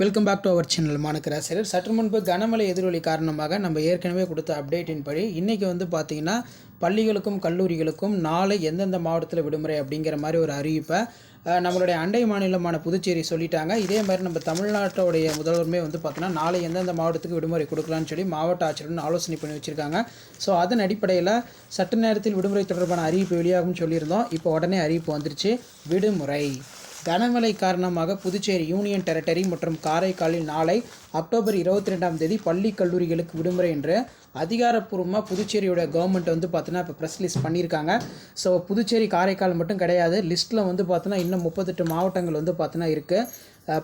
Welcome back to our channel மாணக்கராசிரியர் சற்று முன்பு கனமழை எதிரொலி காரணமாக நம்ம ஏற்கனவே கொடுத்த அப்டேட்டின் படி இன்றைக்கி வந்து பார்த்திங்கன்னா பள்ளிகளுக்கும் கல்லூரிகளுக்கும் நாளை எந்தெந்த மாவட்டத்தில் விடுமுறை அப்படிங்கிற மாதிரி ஒரு அறிவிப்பை நம்மளுடைய அண்டை மாநிலமான புதுச்சேரி சொல்லிட்டாங்க. இதே மாதிரி நம்ம தமிழ்நாட்டோடைய முதல்வருமே வந்து பார்த்தோன்னா நாளை எந்தெந்த மாவட்டத்துக்கு விடுமுறை கொடுக்கலான்னு சொல்லி மாவட்ட ஆட்சியருடன் ஆலோசனை பண்ணி வச்சுருக்காங்க. ஸோ அதன் அடிப்படையில் சற்று நேரத்தில் விடுமுறை தொடர்பான அறிவிப்பு வெளியாகும்னு சொல்லியிருந்தோம். இப்போ உடனே அறிவிப்பு வந்துருச்சு. விடுமுறை. கனமழை காரணமாக புதுச்சேரி யூனியன் டெரிட்டரி மற்றும் காரைக்காலில் நாளை அக்டோபர் இருபத்தி ரெண்டாம் தேதி பள்ளி கல்லூரிகளுக்கு விடுமுறை என்று அதிகாரப்பூர்வமாக புதுச்சேரியோட கவர்மெண்ட் வந்து பார்த்தீங்கன்னா இப்போ ப்ரெஸ் லிஸ்ட் பண்ணியிருக்காங்க. ஸோ புதுச்சேரி காரைக்கால் மட்டும் கிடையாது. லிஸ்ட்டில் வந்து பார்த்தோன்னா இன்னும் முப்பத்தெட்டு மாவட்டங்கள் வந்து பார்த்தோன்னா இருக்குது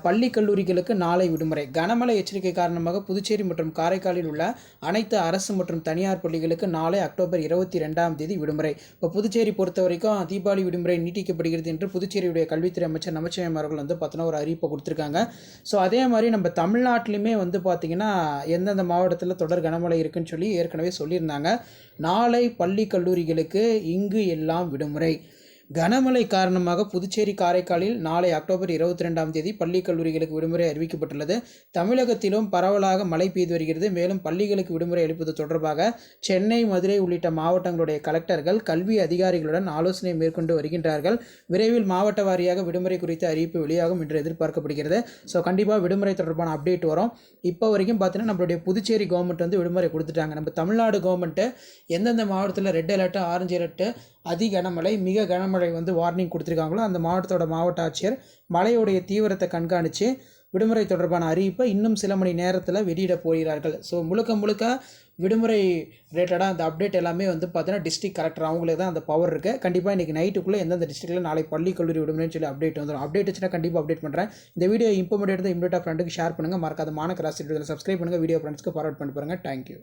பள்ளி கல்லூரிகளுக்கு நாளை விடுமுறை. கனமழை எச்சரிக்கை காரணமாக புதுச்சேரி மற்றும் காரைக்காலில் உள்ள அனைத்து அரசு மற்றும் தனியார் பள்ளிகளுக்கு நாளை அக்டோபர் இருபத்தி ரெண்டாம் தேதி விடுமுறை. இப்போ புதுச்சேரி பொறுத்த வரைக்கும் தீபாவளி விடுமுறை நீட்டிக்கப்படுகிறது என்று புதுச்சேரியுடைய கல்வித்துறை அமைச்சர் நமச்சிவாயம் அவர்கள் வந்து பார்த்தோன்னா ஒரு அறிவிப்பை கொடுத்துருக்காங்க. ஸோ அதே மாதிரி நம்ம தமிழ்நாட்டிலுமே வந்து பார்த்திங்கன்னா எந்தெந்த மாவட்டத்தில் தொடர் கனமழை இருக்குன்னு சொல்லி ஏற்கனவே சொல்லியிருந்தாங்க. நாளை பள்ளி கல்லூரிகளுக்கு இங்கு எல்லாம் விடுமுறை. கனமழை காரணமாக புதுச்சேரி காரைக்காலில் நாளை அக்டோபர் இருபத்தி ரெண்டாம் தேதி பள்ளி கல்லூரிகளுக்கு விடுமுறை அறிவிக்கப்பட்டுள்ளது. தமிழகத்திலும் பரவலாக மழை பெய்து வருகிறது. மேலும் பள்ளிகளுக்கு விடுமுறை அளிப்பது தொடர்பாக சென்னை மதுரை உள்ளிட்ட மாவட்டங்களுடைய கலெக்டர்கள் கல்வி அதிகாரிகளுடன் ஆலோசனை மேற்கொண்டு வருகின்றார்கள். விரைவில் மாவட்ட வாரியாக விடுமுறை குறித்த அறிவிப்பு வெளியாகும் என்று எதிர்பார்க்கப்படுகிறது. ஸோ கண்டிப்பாக விடுமுறை தொடர்பான அப்டேட் வரும். இப்போ வரைக்கும் பார்த்தீங்கன்னா நம்மளுடைய புதுச்சேரி கவர்மெண்ட் வந்து விடுமுறை கொடுத்துட்டாங்க. நம்ம தமிழ்நாடு கவர்மெண்ட்டு எந்தெந்த மாவட்டத்தில் ரெட் அலர்ட்டு ஆரஞ்சு அலர்ட்டு அதி கனமழை மிக கனமழை வந்து வார்னிங் கொடுத்துருக்காங்களோ அந்த மாவட்டத்தோட மாவட்ட ஆட்சியர் மழையுடைய தீவிரத்தை கண்காணித்து விடுமுறை தொடர்பான அறிவிப்பை இன்னும் சில மணி நேரத்தில் வெளியிட போகிறார்கள். ஸோ முழுக்க முழுக்க விடுமுறை ரிலேட்டடாக அந்த அப்டேட் எல்லாமே வந்து பார்த்தீங்கன்னா டிஸ்ட்ரிக் கலெக்டர் அவங்களுக்கு தான் அந்த பவர் இருக்குது கண்டிப்பாக இன்றைக்கி நைட்டுக்குள்ளே எந்தெந்த டிஸ்ட்ரிக்ட்டில் நாளை பள்ளி கல்லூரி விடுமுறைன்னு சொல்லி அப்டேட் வந்துடும் அப்டேட் வச்சுன்னா கண்டிப்பாக அப்டேட் பண்ணுறேன் இந்த வீடியோ இம்பார்மெண்ட் எடுத்து இம்மிடியாக ஃப்ரெண்டுக்கு ஷேர் பண்ணுங்கள் மறக்காத மாணக்கராசி சப்ஸ்கிரைப் பண்ணுங்கள் வீடியோ ஃப்ரெண்ட்ஸ்க்கு ஃபார்வர்ட் பண்ணி பாருங்கள் தேங்க்யூ